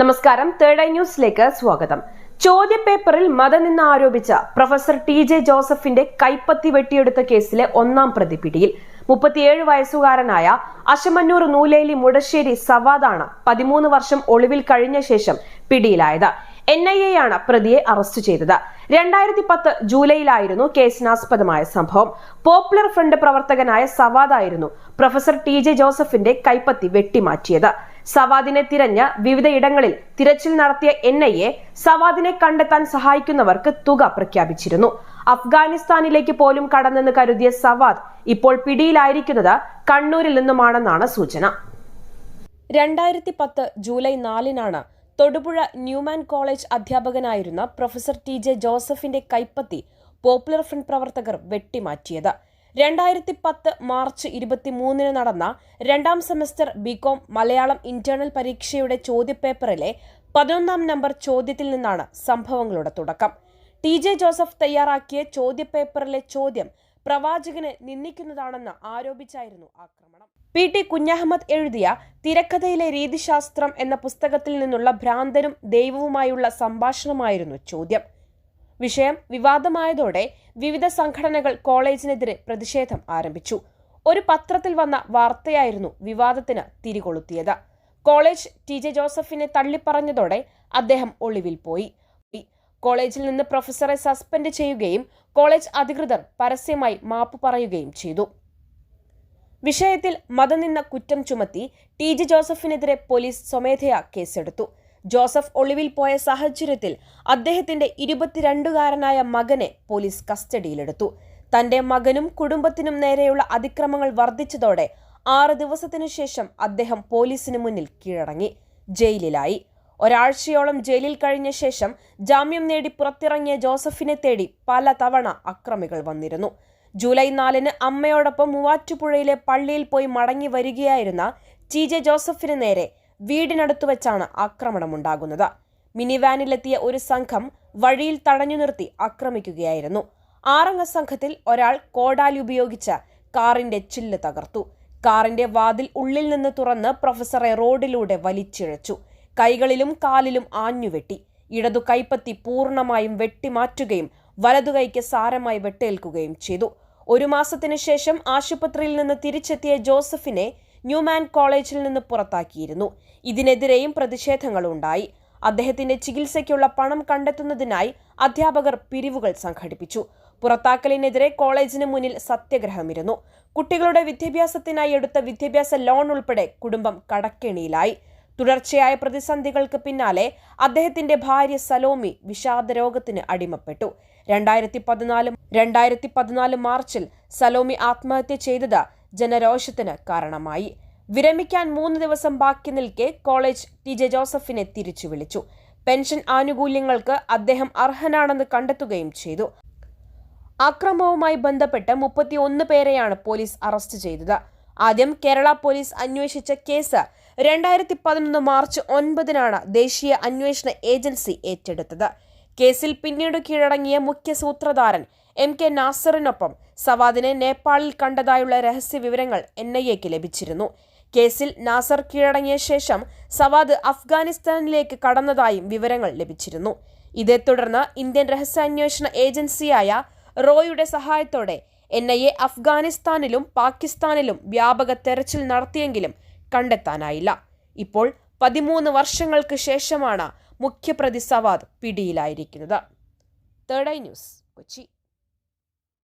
നമസ്കാരം. Third eye ന്യൂസിലേക്ക് സ്വാഗതം. ചോദ്യപേപ്പറിൽ മതനിന്ന് ആരോപിച്ച പ്രൊഫസർ ടി ജെ ജോസഫിന്റെ കൈപ്പത്തി വെട്ടിയെടുത്ത കേസിലെ ഒന്നാം പ്രതി പിടിയിൽ മുപ്പത്തിയേഴ് വയസ്സുകാരനായ അശമന്നൂർ നൂലേലി മുടശ്ശേരി സവാദാണ് പതിമൂന്ന് വർഷം ഒളിവിൽ കഴിഞ്ഞ ശേഷം പിടിയിലായത്. എൻ ഐ എ ആണ് പ്രതിയെ അറസ്റ്റ് ചെയ്തത്. രണ്ടായിരത്തി പത്ത് ജൂലൈയിലായിരുന്നു കേസിനാസ്പദമായ സംഭവം. പോപ്പുലർ ഫ്രണ്ട് പ്രവർത്തകനായ സവാദായിരുന്നു പ്രൊഫസർ ടി ജെ ജോസഫിന്റെ കൈപ്പത്തി വെട്ടിമാറ്റിയത്. സവാദിനെ തിരഞ്ഞ് വിവിധയിടങ്ങളിൽ തിരച്ചിൽ നടത്തിയ എൻ ഐ എ സവാദിനെ കണ്ടെത്താൻ സഹായിക്കുന്നവർക്ക് തുക പ്രഖ്യാപിച്ചിരുന്നു. അഫ്ഗാനിസ്ഥാനിലേക്ക് പോലും കടന്നെന്ന് കരുതിയ സവാദ് ഇപ്പോൾ പിടിയിലായിരിക്കുന്നത് കണ്ണൂരിൽ നിന്നുമാണെന്നാണ് സൂചന. രണ്ടായിരത്തി പത്ത് ജൂലൈ നാലിനാണ് തൊടുപുഴ ന്യൂമാൻ കോളേജ് അധ്യാപകനായിരുന്ന പ്രൊഫസർ ടി ജെ ജോസഫിന്റെ കൈപ്പത്തി പോപ്പുലർ ഫ്രണ്ട് പ്രവർത്തകർ വെട്ടിമാറ്റിയത്. രണ്ടായിരത്തി പത്ത് മാർച്ച് ഇരുപത്തിമൂന്നിന് നടന്ന രണ്ടാം സെമസ്റ്റർ ബികോം മലയാളം ഇന്റേണൽ പരീക്ഷയുടെ ചോദ്യപേപ്പറിലെ പതിനൊന്നാം നമ്പർ ചോദ്യത്തിൽ നിന്നാണ് സംഭവങ്ങളുടെ തുടക്കം. ടി ജെ ജോസഫ് തയ്യാറാക്കിയ ചോദ്യപേപ്പറിലെ ചോദ്യം പ്രവാചകനെ നിന്ദിക്കുന്നതാണെന്ന് ആരോപിച്ചായിരുന്നു ആക്രമണം. പി ടി കുഞ്ഞഹമ്മദ് എഴുതിയ തിരക്കഥയിലെ രീതിശാസ്ത്രം എന്ന പുസ്തകത്തിൽ നിന്നുള്ള ഭ്രാന്തരും ദൈവവുമായുള്ള സംഭാഷണമായിരുന്നു ചോദ്യം. വിഷയം വിവാദമായതോടെ വിവിധ സംഘടനകൾ കോളേജിനെതിരെ പ്രതിഷേധം ആരംഭിച്ചു. ഒരു പത്രത്തിൽ വന്ന വാർത്തയായിരുന്നു വിവാദത്തിന് തിരികൊളുത്തിയത്. കോളേജ് ടി ജെ ജോസഫിനെ തള്ളിപ്പറഞ്ഞതോടെ അദ്ദേഹം ഒളിവിൽ പോയി. കോളേജിൽ നിന്ന് പ്രൊഫസറെ സസ്പെൻഡ് ചെയ്യുകയും കോളേജ് അധികൃതർ പരസ്യമായി മാപ്പ് പറയുകയും ചെയ്തു. വിഷയത്തിൽ മതനിന്ന കുറ്റം ചുമത്തി ടി ജെ ജോസഫിനെതിരെ പോലീസ് സ്വമേധയാ കേസെടുത്തു. ജോസഫ് ഒളിവിൽ പോയ സാഹചര്യത്തിൽ അദ്ദേഹത്തിന്റെ ഇരുപത്തിരണ്ടുകാരനായ മകനെ പോലീസ് കസ്റ്റഡിയിലെടുത്തു. തന്റെ മകനും കുടുംബത്തിനും നേരെയുള്ള അതിക്രമങ്ങൾ വർദ്ധിച്ചതോടെ ആറ് ദിവസത്തിനു ശേഷം അദ്ദേഹം പോലീസിന് മുന്നിൽ കീഴടങ്ങി ജയിലിലായി. ഒരാഴ്ചയോളം ജയിലിൽ കഴിഞ്ഞ ശേഷം ജാമ്യം നേടി പുറത്തിറങ്ങിയ ജോസഫിനെ തേടി പല തവണ അക്രമികൾ വന്നിരുന്നു. ജൂലൈ നാലിന് അമ്മയോടൊപ്പം മൂവാറ്റുപുഴയിലെ പള്ളിയിൽ പോയി മടങ്ങി വരികയായിരുന്ന ടി ജെ ജോസഫിന് നേരെ വീടിനടുത്തു വെച്ചാണ് ആക്രമണമുണ്ടാകുന്നത്. മിനി വാനിലെത്തിയ ഒരു സംഘം വഴിയിൽ തടഞ്ഞു നിർത്തി ആക്രമിക്കുകയായിരുന്നു. ആറംഗ സംഘത്തിൽ ഒരാൾ കോടാലി ഉപയോഗിച്ച് കാറിന്റെ ചില്ല് തകർത്തു. കാറിന്റെ വാതിൽ ഉള്ളിൽ നിന്ന് തുറന്ന് പ്രൊഫസറെ റോഡിലൂടെ വലിച്ചിഴച്ചു. കൈകളിലും കാലിലും ആഞ്ഞുവെട്ടി. ഇടതു കൈപ്പത്തി പൂർണമായും വെട്ടിമാറ്റുകയും വലതു കൈക്ക് സാരമായി വെട്ടേൽക്കുകയും ചെയ്തു. ഒരു മാസത്തിനു ശേഷം ആശുപത്രിയിൽ നിന്ന് തിരിച്ചെത്തിയ ജോസഫിനെ ന്യൂമാൻ കോളേജിൽ നിന്ന് പുറത്താക്കിയിരുന്നു. ഇതിനെതിരെയും പ്രതിഷേധങ്ങളുണ്ടായി. അദ്ദേഹത്തിന്റെ ചികിത്സയ്ക്കുള്ള പണം കണ്ടെത്തുന്നതിനായി അധ്യാപകർ പിരിവുകൾ സംഘടിപ്പിച്ചു. പുറത്താക്കലിനെതിരെ കോളേജിന് മുന്നിൽ സത്യഗ്രഹമിരുന്നു. കുട്ടികളുടെ വിദ്യാഭ്യാസത്തിനായി എടുത്ത വിദ്യാഭ്യാസ ലോൺ ഉൾപ്പെടെ കുടുംബം കടക്കെണിയിലായി. തുടർച്ചയായ പ്രതിസന്ധികൾക്ക് പിന്നാലെ അദ്ദേഹത്തിന്റെ ഭാര്യ സലോമി വിഷാദരോഗത്തിന് അടിമപ്പെട്ടു. രണ്ടായിരത്തി പതിനാല് രണ്ടായിരത്തി പതിനാല് മാർച്ചിൽ സലോമി ആത്മഹത്യ ചെയ്തത് ജനരോഷത്തിന് കാരണമായി. വിരമിക്കാൻ മൂന്ന് ദിവസം ബാക്കി നിൽക്കെ കോളേജ് ടി ജെ ജോസഫിനെ തിരിച്ചു വിളിച്ചു. പെൻഷൻ ആനുകൂല്യങ്ങൾക്ക് അദ്ദേഹം അർഹനാണെന്ന് കണ്ടെത്തുകയും ചെയ്തു. അക്രമവുമായി ബന്ധപ്പെട്ട് മുപ്പത്തിയൊന്ന് പേരെയാണ് പോലീസ് അറസ്റ്റ് ചെയ്തത്. ആദ്യം കേരള പോലീസ് അന്വേഷിച്ച കേസ് രണ്ടായിരത്തി പതിനൊന്ന് മാർച്ച് ഒൻപതിനാണ് ദേശീയ അന്വേഷണ ഏജൻസി ഏറ്റെടുത്തത്. കേസിൽ പിന്നീട് കീഴടങ്ങിയ മുഖ്യ സൂത്രധാരൻ എം കെ നാസറിനൊപ്പം സവാദിനെ നേപ്പാളിൽ കണ്ടതായുള്ള രഹസ്യ വിവരങ്ങൾ എൻ ഐ എക്ക് ലഭിച്ചിരുന്നു. കേസിൽ നാസർ കീഴടങ്ങിയ ശേഷം സവാദ് അഫ്ഗാനിസ്ഥാനിലേക്ക് കടന്നതായും വിവരങ്ങൾ ലഭിച്ചിരുന്നു. ഇതേ തുടർന്ന് ഇന്ത്യൻ രഹസ്യാന്വേഷണ ഏജൻസിയായ റോയുടെ സഹായത്തോടെ എൻ ഐ എ അഫ്ഗാനിസ്ഥാനിലും പാകിസ്ഥാനിലും വ്യാപക തെരച്ചിൽ നടത്തിയെങ്കിലും കണ്ടെത്താനായില്ല. ഇപ്പോൾ പതിമൂന്ന് വർഷങ്ങൾക്ക് ശേഷമാണ് മുഖ്യപ്രതി Savad പിടിയിലായിരിക്കുന്നത്. Third eye news Kochi.